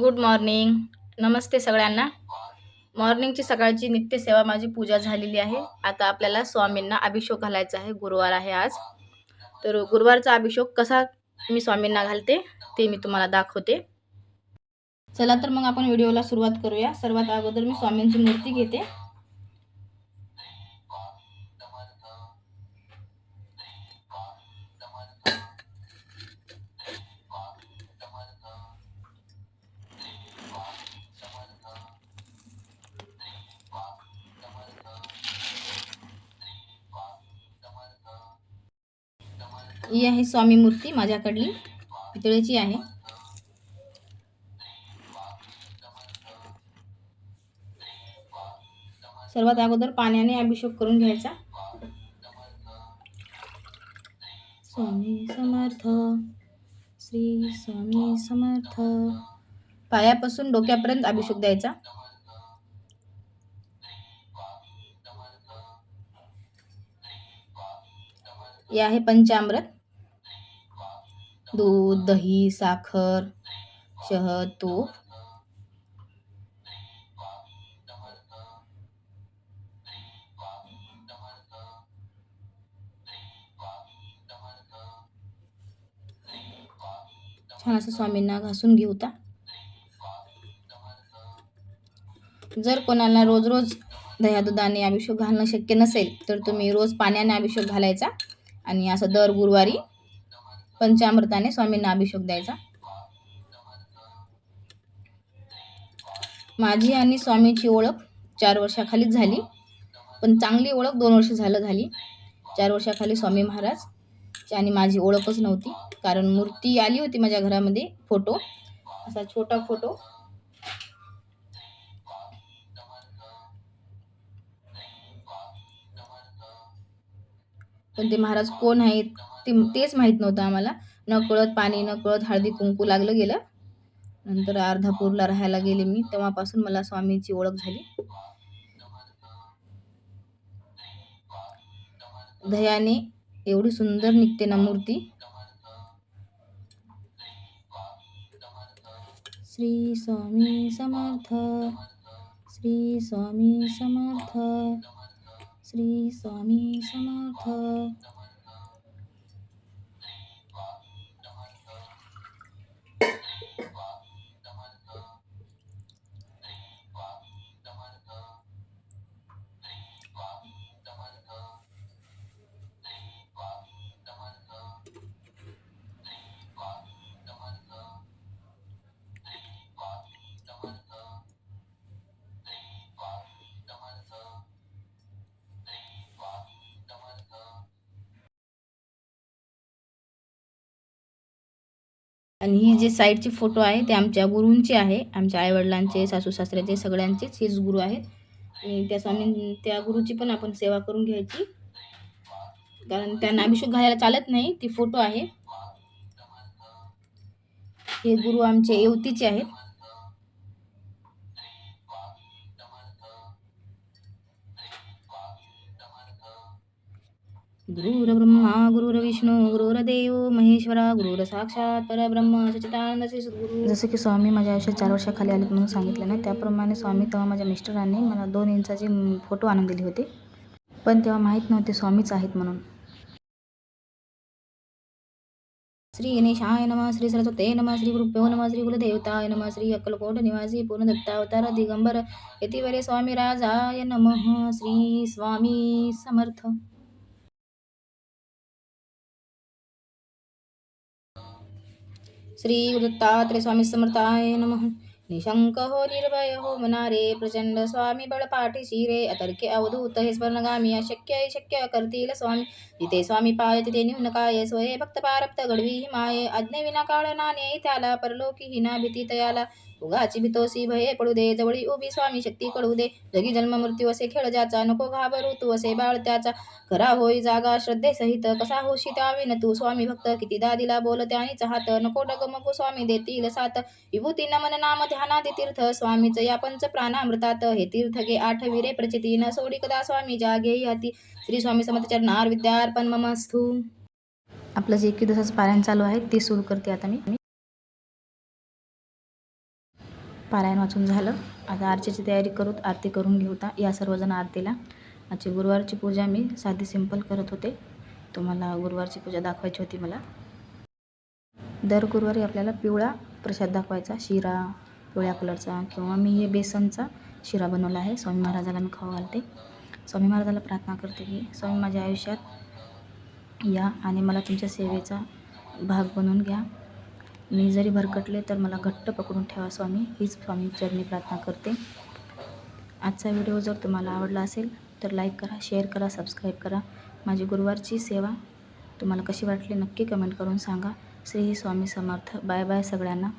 Good morning नमस्ते सगळ्यांना. मॉर्निंगची सकाळची नित्यसेवा माझी पूजा झालेली आहे. आता आपल्याला स्वामींना अभिषेक घालायचा आहे. गुरुवार आहे आज. तर गुरुवारचा अभिषेक कसा मी स्वामींना घालते ते मी तुम्हाला दाखवते. चला तर मग आपण व्हिडिओला सुरुवात करूया. सर्वात अगोदर मी स्वामींची मूर्ती घेते. ही आहे स्वामी मूर्ती माझ्याकडली. पितळेची आहे. सर्वात अगोदर पाण्याने अभिषेक करून घ्यायचा. स्वामी समर्थ श्री स्वामी समर्थ. पायापासून डोक्यापर्यंत अभिषेक द्यायचा. हे आहे पंचामृत. दूध दही साखर शहद तूप. छान असं स्वामींना घासून घेऊ जर कोणाला रोज रोज दह्या दुधाने अभिषेक घालणं शक्य नसेल तर तुम्ही रोज पाण्याने अभिषेक घालायचा. आणि असं दर गुरुवारी पंचामृताने स्वामींना अभिषेक द्यायचा. माझी आणि स्वामीची ओळख चार वर्षाखालीच झाली पण चांगली ओळख दोन वर्ष झालं झाली. चार वर्षाखाली स्वामी महाराज आणि माझी ओळखच नव्हती कारण मूर्ती आली होती माझ्या घरामध्ये फोटो असा छोटा फोटो. पण ते महाराज कोण आहेत ते तेच माहीत नव्हतं आम्हाला. नकळत पाणी नकळत हळदी कुंकू लागलं गेलं. नंतर अर्धापूरला राहायला गेले मी. तेव्हापासून मला स्वामींची ओळख झाली. दयाने एवढी सुंदर निघते ना मूर्ती. श्री स्वामी समर्थ श्री स्वामी समर्थ. श्री स्वामी समर्थ. आणि ही जे साईडचे फोटो आहे ते आमच्या गुरूंचे आहे. आमच्या आईवडिलांचे सासू सासऱ्याचे सगळ्यांचेच हेच गुरु आहेत. आणि त्या स्वामी त्या गुरुची पण आपण सेवा करून घ्यायची. कारण त्यांना अभिषेक घालायला चालत नाही ती फोटो आहे. हे गुरु आमचे येवतीचे आहेत. गुरुर्ब्रह्मा गुरुर्विष्णू गुरुर्देव महेश्वरा गुरुर साक्षात परब्रह्म सचिदानंद श्री जसं की स्वामी माझ्या आयुष्यात चार वर्षाखाली आले म्हणून सांगितलं ना त्याप्रमाणे स्वामी तेव्हा माझ्या मिस्टरांनी मला दोन इंचाचे फोटो आणून दिले होते. पण तेव्हा माहीत नव्हते स्वामीच आहेत म्हणून. श्री गणेशाय नम श्री सरस्वते नम श्री गुरुभ्यो नम श्री कुलदेवताय नम श्री अक्कलकोट निवासी पूर्णदत्तावतार दिगंबर यतिवरे स्वामी राजाय नमः श्री स्वामी समर्थ. श्री दत्तात्रय स्वामी समर्थाय नम। निशंक हो निर्भय हो मनारे प्रचंड स्वामी बळपाठी शिरे अतर्के अवधूत हे स्वर्णगामी अशक्य शक्य करतील स्वामी। जिथे स्वामी पाय तिथे न्यून काय स्वये भक्त पारप्त घडवी माये आज्ञे विना काळ नाने त्याला परलोकी हिना भीती तयाला। उगाची भीतोसी भये पडू दे जवळी उभी स्वामी शक्ती कळू दे. जगी जन्म मृत्यू असे खेळ ज्याचा नको घाबरू तू असे बाळ त्याचा. खरा होई जागा श्रद्धे सहित कसा होशी त्याविन तू? स्वामी भक्त किती दादीला बोल आणि चाहत नको डगमगू स्वामी देतील सात विभूती नमन नाम ध्यानादी तीर्थ स्वामीच या पंच प्राणामृतात. हे तीर्थ गे आठवी रे प्रचिती न सोडी कदा स्वामी जागे हाती श्री स्वामी समर्थ चरणार विद्यार्पण ममस्तू आपलं जे की दिवसाचं पारायण चालू आहे ते सुरू करते आता मी. पारायण वाचून झालं. आता आरतीची तयारी करूत आरती करून घेऊता या सर्वजण आरतीला. आजची गुरुवारची पूजा मी साधी सिंपल करत होते. तुम्हाला गुरुवारची पूजा दाखवायची होती मला. दर गुरुवारी आपल्याला पिवळा प्रसाद दाखवायचा शिरा पिवळ्या कलरचा किंवा मी हे बेसनचा शिरा बनवला आहे स्वामी महाराजाला मी खाऊ घालते. स्वामी महाराजाला प्रार्थना करते की स्वामी माझ्या आयुष्यात या आणि मला तुमच्या सेवेचा भाग बनवून घ्या. मी जरी भरकटले तर मला घट्ट पकडून ठेवा स्वामी. हीच स्वामी चरणी प्रार्थना करते. आजचा व्हिडिओ जर तुम्हाला आवडला असेल तर लाईक करा शेअर करा सबस्क्राईब करा. माझी गुरुवारची सेवा तुम्हाला कशी वाटली नक्की कमेंट करून सांगा. श्री स्वामी समर्थ. बाय बाय सगळ्यांना.